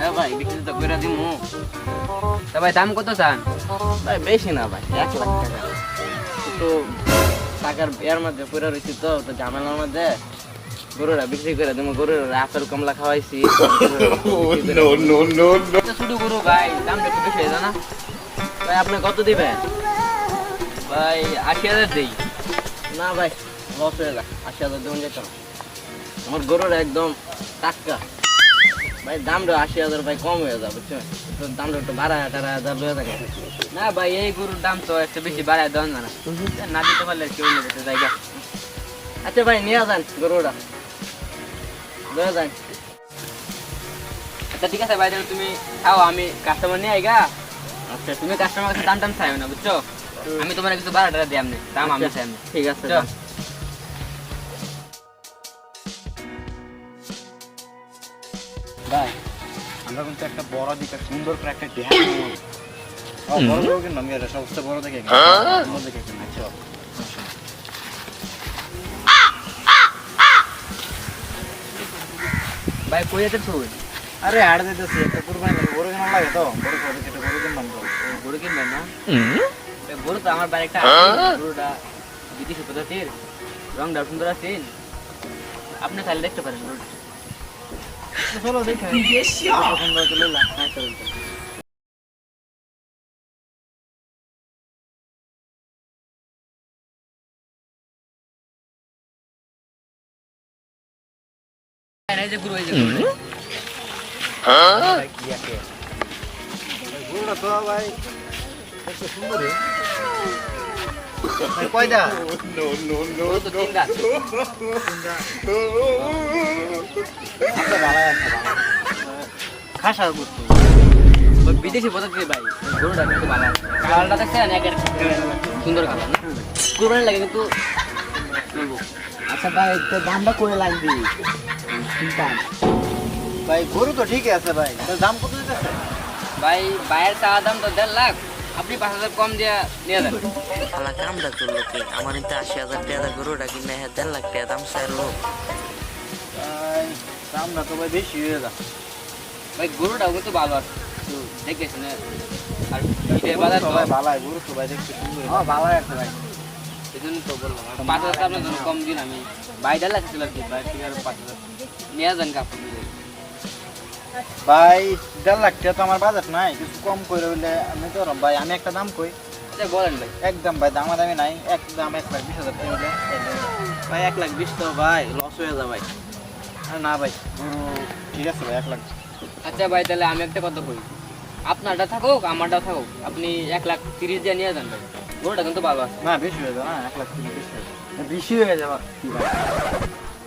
হ্যাঁ ভাই বিক্রি তো করে দিবো তা ভাই দাম কত চান? ভাই বেশি না ভাই এক লাখ টাকা। তো টাকার এর মধ্যে পুরো রয়েছি তো তো ঝামেলার মধ্যে গরুরা বিক্রি করে দেবো গরুর আপেল কমলা খাওয়াইছি। শুধু গরু ভাই দামটা একটু বেশি হয়ে না। ভাই আপনি কত দিবেন? ভাই আশি হাজার দিই। না ভাই লস হয়ে যায় আশি হাজার দেবেন যেত আমার গরুর একদম টাটকা। ভাই দামটা আশি হাজার ভাই কম হয়ে যাবে বুঝছেন তো দামটা একটু বাড়ায় আঠারো হাজার লয়ে থাকে। না ভাই এই গরুর দাম তো একটু বেশি বাড়ায় দেওয়া না। না দিতে পারলে কেউ নেবে জায়গা আচ্ছা ভাই নিয়ে যান গরুটা। লয়ে যান। আচ্ছা ঠিক আছে ভাই তাহলে তুমি খাও আমি কাস্টমার নিয়ে আইগা আচ্ছা তুমি কাস্টমার কাছে দাম টাম চাইবে না বুঝছ? আমি তোমার কিছু বারো টাকা দিই আপনি দাম আমি চাই ঠিক আছে ভাই আমরা কিন্তু একটা বড় দিকে সুন্দর করে একটা বড় বড় কিন্তু আমি সবচেয়ে বড় দেখে কিনা ভাই কই যেতে তুই? আরে আড় দিতেছি একটা কুরবানি লাগে বড় কেন লাগে তো? কেটে গরু কিনবেন না? গরু তো আমার বাড়ি একটা গরুটা বিদেশি প্রজাতির। রংটা সুন্দর আছে। আপনি খালি দেখতে পারেন গরুটা। চলো দেখে পছন্দ চলে এলাম চলো চলো। এই যে গরু এই যে গরু। ভাই, কি আছে? ভাই, গরুটা তো ভাই সুন্দর রে। ভাই, কয়টা? গরু তিন গাছ আচ্ছা। খাসা করতো বিদেশি প্রজাতির ভাই গরুটা কিন্তু ভালো কালারটা দেখছেন একের সুন্দর কালার না? কুরবানি লাগে কিন্তু আচ্ছা ভাই তো দামটা করে লাগবে দাম ভাই গরু তো ঠিকই আছে ভাই দাম কত দিতেছে? ভাই বাইরের চাওয়া দাম তো দেড় লাখ। আপনি পাঁচ হাজার কম দিয়ে নিয়ে যান। আলা কামটা করল কি? আমার ইনতে আশি হাজার টাকা গরুটা কিনে হ্যাঁ দেড় লাখ টাকা দাম ভাই দামটা তো ভাই বেশি হয়ে যা ভাই গরুটাও কিন্তু ভালো আছে। তো দেখে শুনে আর ঈদের বাজার তো ভাই ভালো গরু তো ভাই দেখতে সুন্দর হ্যাঁ ভালো আছে ভাই। এই জন্য তো বললাম পাঁচ হাজার আপনার জন্য কম দিন আমি ভাই দেড় লাখ ছিল আর কি ভাই ঠিক আছে পাঁচ হাজার। নিয়ে যান কাপড় ভাই দেড় লাখ টাকা তো আমার বাজেট নাই। কিছু কম করে হইলে আমি তো ভাই আমি একটা দাম কই? আচ্ছা বলেন ভাই। একদম ভাই দামা দামি নাই একদম এক লাখ বিশ হাজার টাকা ভাই এক লাখ বিশ তো ভাই লস হয়ে যায় ভাই। না ভাই ঠিক আছে ভাই এক লাখ। আচ্ছা ভাই তাহলে আমি একটা কথা কই। আপনারটা থাকুক আমারটা থাকুক। আপনি এক লাখ তিরিশ দিয়ে নিয়ে যান ভাই। গরুটা কিন্তু ভালো আছে। না বেশি হয়ে যাবে না এক লাখ তিরিশ বেশি হয়ে যাবে। বেশি হয়ে যাবে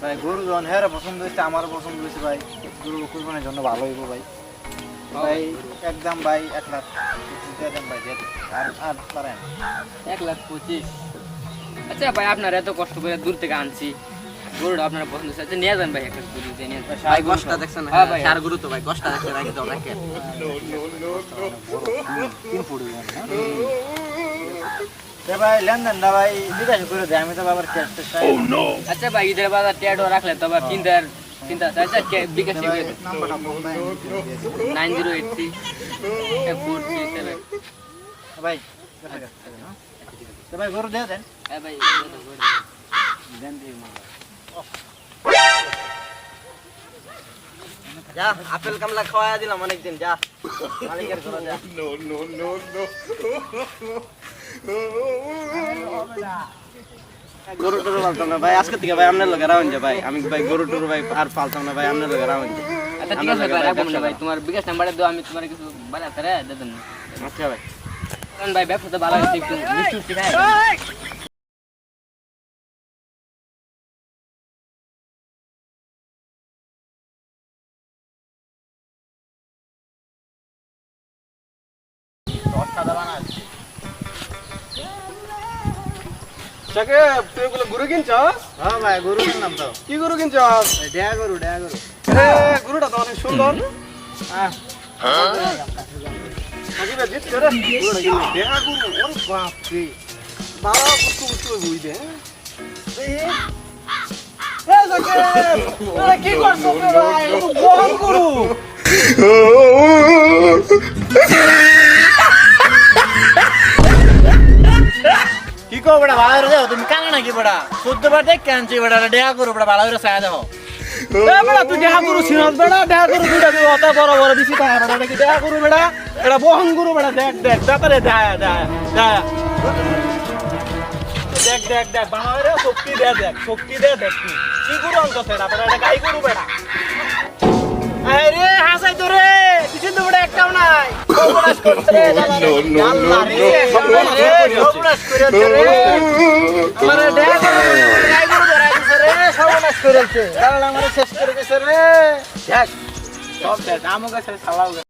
ভাই গরু যখন হ্যাঁ পছন্দ হয়েছে আমারও পছন্দ হয়েছে ভাই। গরু কুরবানির জন্য ভালো হইব ভাই। ভাই একদম ভাই এক লাখ দেন ভাই। আর আর পারেন। এক লাখ পঁচিশ। আচ্ছা ভাই আপনার এত কষ্ট করে দূর থেকে আনছি। গরুটা আপনার পছন্দ হচ্ছে আচ্ছা নিয়ে যান ভাই এক লাখ দিয়ে নিয়ে ভাই, কষ্টটা দেখছেন হ্যাঁ ভাই। চার গরু তো ভাই কষ্ট রাখতে রাখি দাও রাখে। তিন ফুট হইবে না? এ ভাই লেনদেনটা ভাই বিকাশ করে দেয় আমি তো আবার ক্যাশ চাই। আচ্ছা ভাই ঈদের বাজার ট্যাডো রাখলে তো আবার চিন্তা আর চিন্তা আছে আচ্ছা bKash nine zero eight three four three seven. ভাই ভাই গরু দিয়ে দেন। হ্যাঁ ভাই দেন যা আপেল কামলা খাওয়া দিলাম অনেকদিন যা। মালিকের ঘরে যা। গরু টরু পালতাম না ভাই। আজকে থেকে ভাই আপনার লোকের রাউন ভাই। আমি ভাই গরু টরু ভাই আর পালতাম না ভাই। আপনার লোকের রাউন আচ্ছা ঠিক আছে ভাই রাখব না ভাই। তোমার বিকাশ নাম্বারে দাও আমি তোমার কিছু বাড়া করে দেন। আচ্ছা ভাই। কারণ ভাই ব্যবসা তো ভালো হচ্ছে একটু মিষ্টি মিষ্টি খাই। অসাধারণ আছে সাকে তুই এগুলো গরু কিনছস? হ্যাঁ ভাই গরু কিনলাম তো। কি গরু কিনছস? ডেয়া গরু ডেয়া গরু। এ গরুটা তো অনেক সুন্দর। হ্যাঁ সাকিব জিত করে গরুটা কি বড়া ভালো রে তুমি কানে নাকি বড়া চোদ্দ বার দেখ কেনছি বড়া ডেয়া গরু বড়া ভালো করে সায়া দেখো বেড়া তুই দেখা গরু ছিনস বেড়া দেখা গরু দুইটা তুই অত বড় বড় দিছি তা বেড়া নাকি দেখা গরু বেড়া এটা বহন গরু বেড়া দেখ দেখ দাতারে দেখা দেখা দেখা দেখ দেখ দেখ বাংলা শক্তি দে দেখ শক্তি দে দেখ তুই কি গরু অঙ্ক সেটা বেড়া এটা গাই গরু বেড়া আরে হাসাই তো রে কিছু তো বেড়া একটাও নাই সর্বনাশ করছে রে। জ্বালা রে। আল্লাহ রে সর্বনাশ রে, সর্বনাশ করেছে রে। আমার দেখা গরু গাই গরু বেড়া দিছে রে সর্বনাশ করেছে। দাঁড়ালে আমার শেষ করে দিছে রে। সব আমও সালাও গেছে